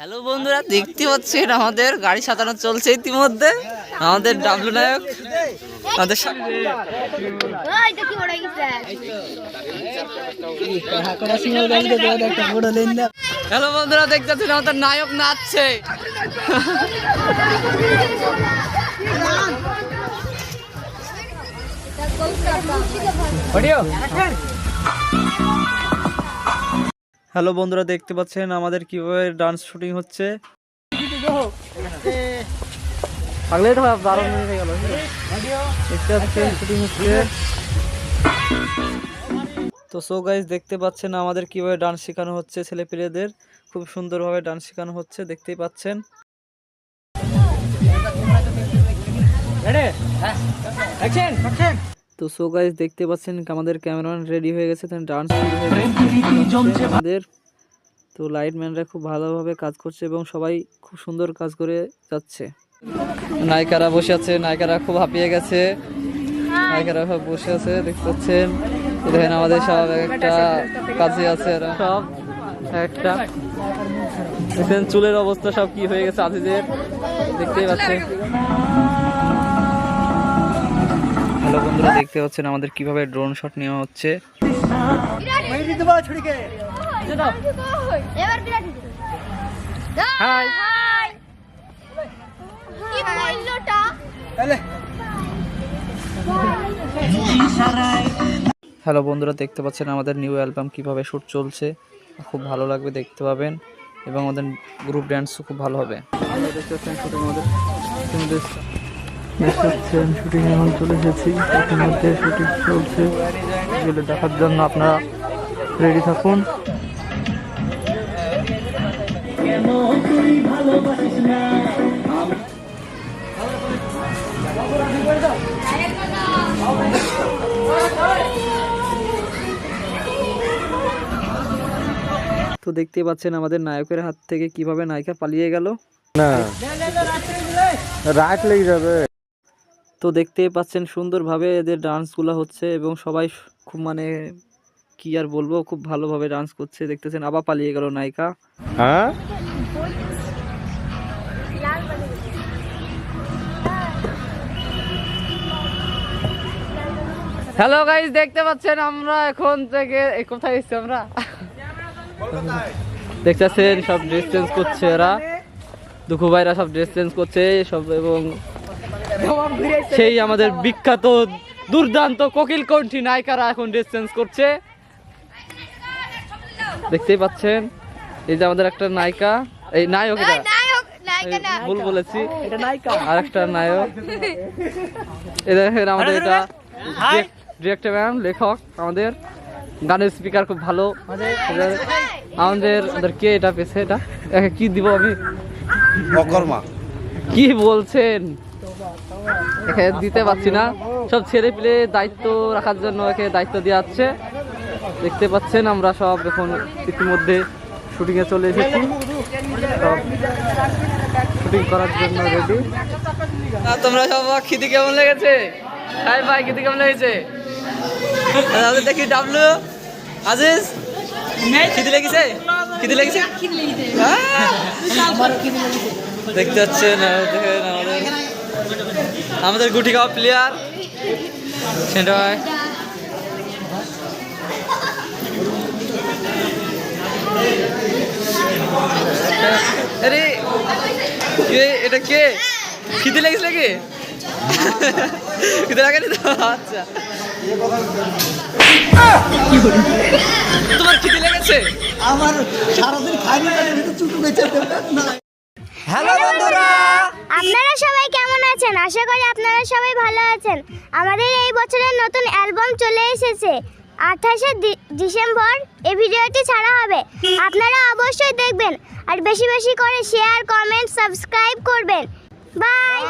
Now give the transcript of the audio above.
Hello বন্ধুরা, দেখতে পাচ্ছেন আমাদের গাড়ি সাজানো চলছে ইতিমধ্যে। আমাদের ডাবলু নায়ক, আমাদের হ্যালো বন্ধুরা, দেখতে পাচ্ছেন আমাদের নায়ক নাচছে। হ্যালো বন্ধুরা দেখতে পাচ্ছেন আমাদের কীভাবে ডান্স শুটিং হচ্ছে। তো সো গাইজ দেখতে পাচ্ছেন আমাদের কীভাবে ডান্স শেখানো হচ্ছে ছেলে পেলেদের খুব সুন্দরভাবে ডান্স শেখানো হচ্ছে দেখতেই পাচ্ছেন। তো সো গাইজ দেখতে পাচ্ছেন আমাদের ক্যামেরাম্যান রেডি হয়ে গেছে ডান্স আমাদের তো লাইটম্যানরা খুব ভালোভাবে কাজ করছে এবং সবাই খুব সুন্দর কাজ করে যাচ্ছে। নায়িকারা বসে আছে নায়িকারা খুব হাঁপিয়ে গেছে। নায়িকারা সব বসে আছে দেখতে পাচ্ছেন। দেখেন আমাদের সব একটা কাজে আছে এরা। সব একটা। দেখছেন চুলের অবস্থা সব কি হয়ে গেছে আজিজের। দেখতেই পাচ্ছেন। হ্যালো বন্ধুরা দেখতে পাচ্ছেন আমাদের কীভাবে ড্রোন শট নেওয়া হচ্ছে। এবার বিরাট হাই। হাই। কি বললোটা? হ্যালো বন্ধুরা দেখতে পাচ্ছেন আমাদের নিউ অ্যালবাম কীভাবে শুট চলছে। খুব ভালো লাগবে দেখতে পাবেন এবং আমাদের গ্রুপ ড্যান্সও খুব ভালো হবে। দেখতে পাচ্ছেন শুটিং আমাদের। দেখতে পাচ্ছেন শুটিং এখন চলে এসেছি। ইতিমধ্যে শুটিং চলছে। এগুলো দেখার জন্য আপনারা রেডি থাকুন। তো দেখতেই পাচ্ছেন আমাদের নায়কের হাত থেকে কীভাবে নায়িকা পালিয়ে গেল। না। রাত লেগে যাবে। তো দেখতেই পাচ্ছেন সুন্দরভাবে এদের ডান্সগুলো হচ্ছে এবং সবাই খুব মানে কি আর বলব খুব ভালোভাবে ডান্স করছে। দেখতেছেন আবার পালিয়ে গেল নায়িকা। হ্যাঁ? হ্যালো গাইস দেখতে পাচ্ছেন আমরা এখন থেকে কোথায় এসেছি আমরা? দেখতেছেন সব ড্রেস চেঞ্জ করছে এরা। দুঃখু ভাইরা সব ড্রেস চেঞ্জ করছে সব এবং সেই আমাদের বিখ্যাত দুর্দান্ত কোকিল কণ্ঠী নায়িকারা এখন ড্রেস চেঞ্জ করছে। দেখতেই পাচ্ছেন এই যে আমাদের একটা নায়িকা এই নায়ক এটা। নায়ক নায়িকা না। ভুল বলেছি। আর একটা নায়ক। দেখেন আমাদের এটা ডিরেক্টর ম্যাম লেখক আমাদের গানের স্পিকার খুব ভালো। আমাদের আমাদের কে এটা পেছে এটা? একে কি দিব আমি? অকর্মা। কি বলছেন? এখানে দিতে পারছি না। সব ছেলে পেলে দায়িত্ব রাখার জন্য একে দায়িত্ব দেওয়া হচ্ছে। দেখতে পাচ্ছেন আমরা সব এখন ইতিমধ্যে শুটিংয়ে চলে এসেছি। সব শুটিং করার জন্য রেডি তোমরা সব খিদি কেমন লেগেছে? হাই ভাই খিদি কেমন লেগেছে? দেখি ডাবলু আজিজ খিদি লেগেছে? খিদি লেগেছে? হ্যাঁ। দেখতে পাচ্ছেন দেখেন আমাদের। আমাদের গুটি খাওয়া প্লেয়ার সেটা আরে এ এটা কে? খিদে লেগেছে নাকি? খিদে লাগেনি তো? আচ্ছা। তোমার খিদে লেগেছে? আমার সারাদিন খাইনি চুটু বেঁচে হ্যালো বন্ধুরা। আপনারা সবাই আছেন? আশা করি আপনারা সবাই ভালো আছেন। আমাদের এই বছরের নতুন অ্যালবাম চলে এসেছে। আঠাশে ডিসেম্বর এই ভিডিওটি ছাড়া হবে। আপনারা অবশ্যই দেখবেন। আর বেশি বেশি করে শেয়ার কমেন্ট সাবস্ক্রাইব করবেন। বাই